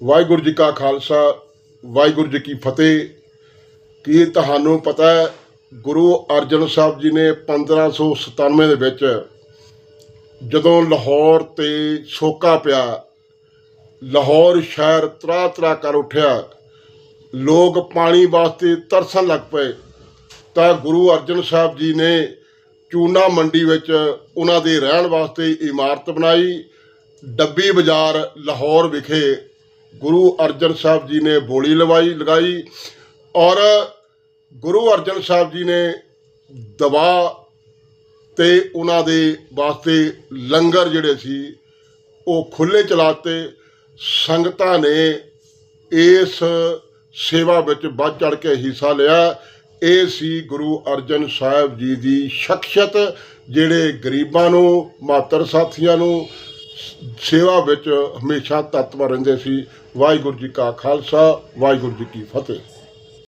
ਵਾਹਿਗੁਰੂ ਜੀ ਕਾ ਖਾਲਸਾ, ਵਾਹਿਗੁਰੂ ਜੀ ਕੀ ਫਤਿਹ। ਕੀ ਤੁਹਾਨੂੰ ਪਤਾ ਹੈ, ਗੁਰੂ ਅਰਜਨ ਸਾਹਿਬ ਜੀ ਨੇ 1597 ਦੇ ਵਿੱਚ ਜਦੋਂ ਲਾਹੌਰ ਤੇ ਸੋਕਾ ਪਿਆ, ਲਾਹੌਰ ਸ਼ਹਿਰ ਤਰਾ ਤਰਾ ਕਰ ਉੱਠਿਆ, ਲੋਕ ਪਾਣੀ ਵਾਸਤੇ ਤਰਸਣ ਲੱਗ ਪਏ, ਤਾਂ ਗੁਰੂ ਅਰਜਨ ਸਾਹਿਬ ਜੀ ਨੇ ਚੂਨਾ ਮੰਡੀ ਵਿੱਚ ਉਹਨਾਂ ਦੇ ਰਹਿਣ ਵਾਸਤੇ ਇਮਾਰਤ ਬਣਾਈ, ਡੱਬੀ ਬਾਜ਼ਾਰ ਲਾਹੌਰ ਵਿਖੇ ਗੁਰੂ ਅਰਜਨ ਸਾਹਿਬ ਜੀ ਨੇ ਬੋਲੀ ਲਵਾਈ, ਲਗਾਈ ਔਰ ਗੁਰੂ ਅਰਜਨ ਸਾਹਿਬ ਜੀ ਨੇ ਦਵਾ ਤੇ ਉਹਨਾਂ ਦੇ ਵਾਸਤੇ ਲੰਗਰ ਜਿਹੜੇ ਸੀ, ਉਹ ਖੁੱਲੇ ਚਲਾਤੇ ਸੰਗਤਾਂ ਨੇ ਇਸ ਸੇਵਾ ਵਿੱਚ ਵੱਧ ਚੜ ਕੇ ਹਿੱਸਾ ਲਿਆ। ਇਹ ਸੀ ਗੁਰੂ ਅਰਜਨ ਸਾਹਿਬ ਜੀ ਦੀ ਸ਼ਖਸੀਅਤ, ਜਿਹੜੇ ਗਰੀਬਾਂ ਨੂੰ, ਮਾਤਰ ਸਾਥੀਆਂ ਨੂੰ ਸੇਵਾ ਵਿੱਚ ਹਮੇਸ਼ਾ ਤਤਪਰ ਰਹਿੰਦੇ ਸੀ। ਵਾਹਿਗੁਰੂ ਜੀ ਕਾ ਖਾਲਸਾ ਵਾਹਿਗੁਰੂ ਜੀ ਕੀ ਫਤਿਹ।